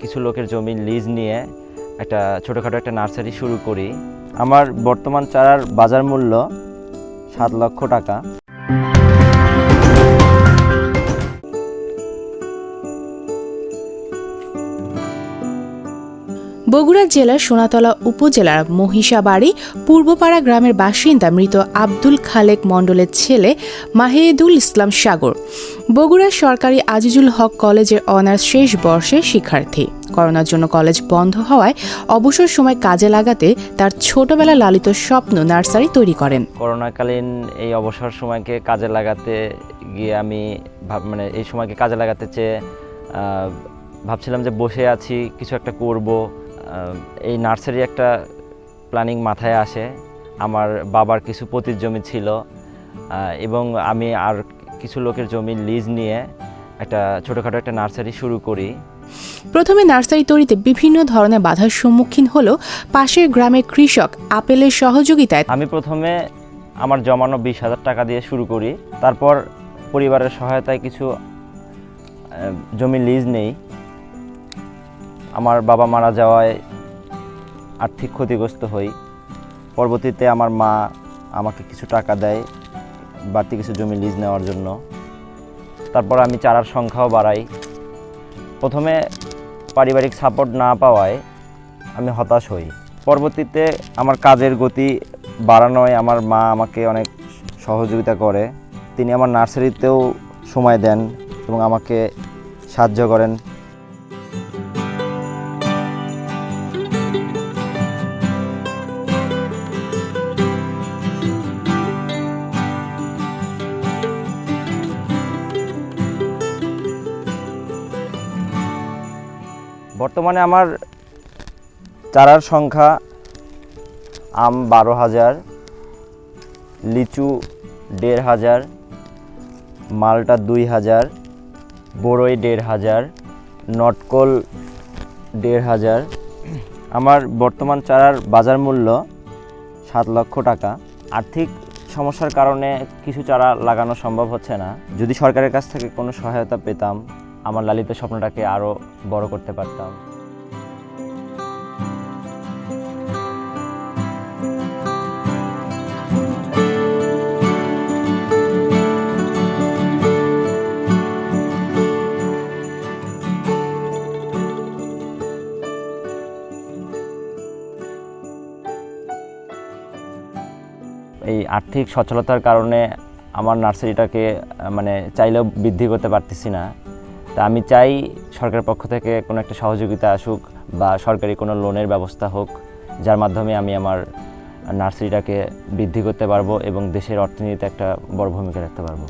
কিছু লোকের জমি লিজ নিয়ে একটা ছোটোখাটো একটা নার্সারি শুরু করি। আমার বর্তমান চারার বাজার মূল্য সাত লক্ষ টাকা। বগুড়া জেলার সোনাতলা উপজেলার মহিষাবাড়ি, পূর্বপাড়া গ্রামের বাসিন্দা মৃত আব্দুল খালেক মণ্ডলের ছেলে মাহেদুল ইসলাম সাগর। বগুড়া সরকারি আজিজুল হক কলেজের অনার্স শেষ বর্ষের শিক্ষার্থী। করোনার জন্য কলেজ বন্ধ হওয়ায় অবসর সময় কাজে লাগাতে তার ছোটবেলা লালিত স্বপ্ন নার্সারি তৈরি করেন। করোনাকালীন এই অবসর সময়কে কাজে লাগাতে গিয়ে আমি মানে এই সময়কে কাজে লাগাতে চেয়ে ভাবছিলাম যে বসে আছি, কিছু একটা করব। এই নার্সারি একটা প্ল্যানিং মাথায় আসে। আমার বাবার কিছু পতির জমি ছিল এবং আমি আর কিছু লোকের জমি লিজ নিয়ে একটা ছোটোখাটো একটা নার্সারি শুরু করি। প্রথমে নার্সারি তৈরিতে বিভিন্ন ধরনের বাধার সম্মুখীন হলেও পাশের গ্রামের কৃষক আপেলের সহযোগিতায়। আমি প্রথমে আমার জমানো বিশ হাজার টাকা দিয়ে শুরু করি তারপর পরিবারের সহায়তায় কিছু জমি লিজ নেই। আমার বাবা মারা যাওয়ায় আর্থিক ক্ষতিগ্রস্ত হই। পরবর্তীতে আমার মা আমাকে কিছু টাকা দেয়, বাড়তি কিছু জমি লিজ নেওয়ার জন্য। তারপর আমি চারার সংখ্যাও বাড়াই। প্রথমে পারিবারিক সাপোর্ট না পাওয়ায় আমি হতাশ হই। পরবর্তীতে আমার কাজের গতি বাড়ানোয় আমার মা আমাকে অনেক সহযোগিতা করে। তিনি আমার নার্সারিতেও সময় দেন এবং আমাকে সাহায্য করেন। বর্তমানে আমার চারার সংখ্যা আম বারো হাজার, লিচু দেড় হাজার, মালটা দুই হাজার, বড়ই দেড় হাজার, নটকল দেড় হাজার। আমার বর্তমান চারার বাজার মূল্য সাত লক্ষ টাকা। আর্থিক সমস্যার কারণে কিছু চারা লাগানো সম্ভব হচ্ছে না। যদি সরকারের কাছ থেকে কোনো সহায়তা পেতাম আমার লালিত স্বপ্নটাকে আরও বড় করতে পারতাম। এই আর্থিক সচ্ছলতার কারণে আমার নার্সারিটাকে মানে চাইলেও বৃদ্ধি করতে পারতেছি না। তা আমি চাই সরকারের পক্ষ থেকে কোনো একটা সহযোগিতা আসুক বা সরকারি কোনো লোনের ব্যবস্থা হোক, যার মাধ্যমে আমি আমার নার্সারিটাকে বৃদ্ধি করতে পারব এবং দেশের অর্থনীতিতে একটা বড় ভূমিকা রাখতে পারব।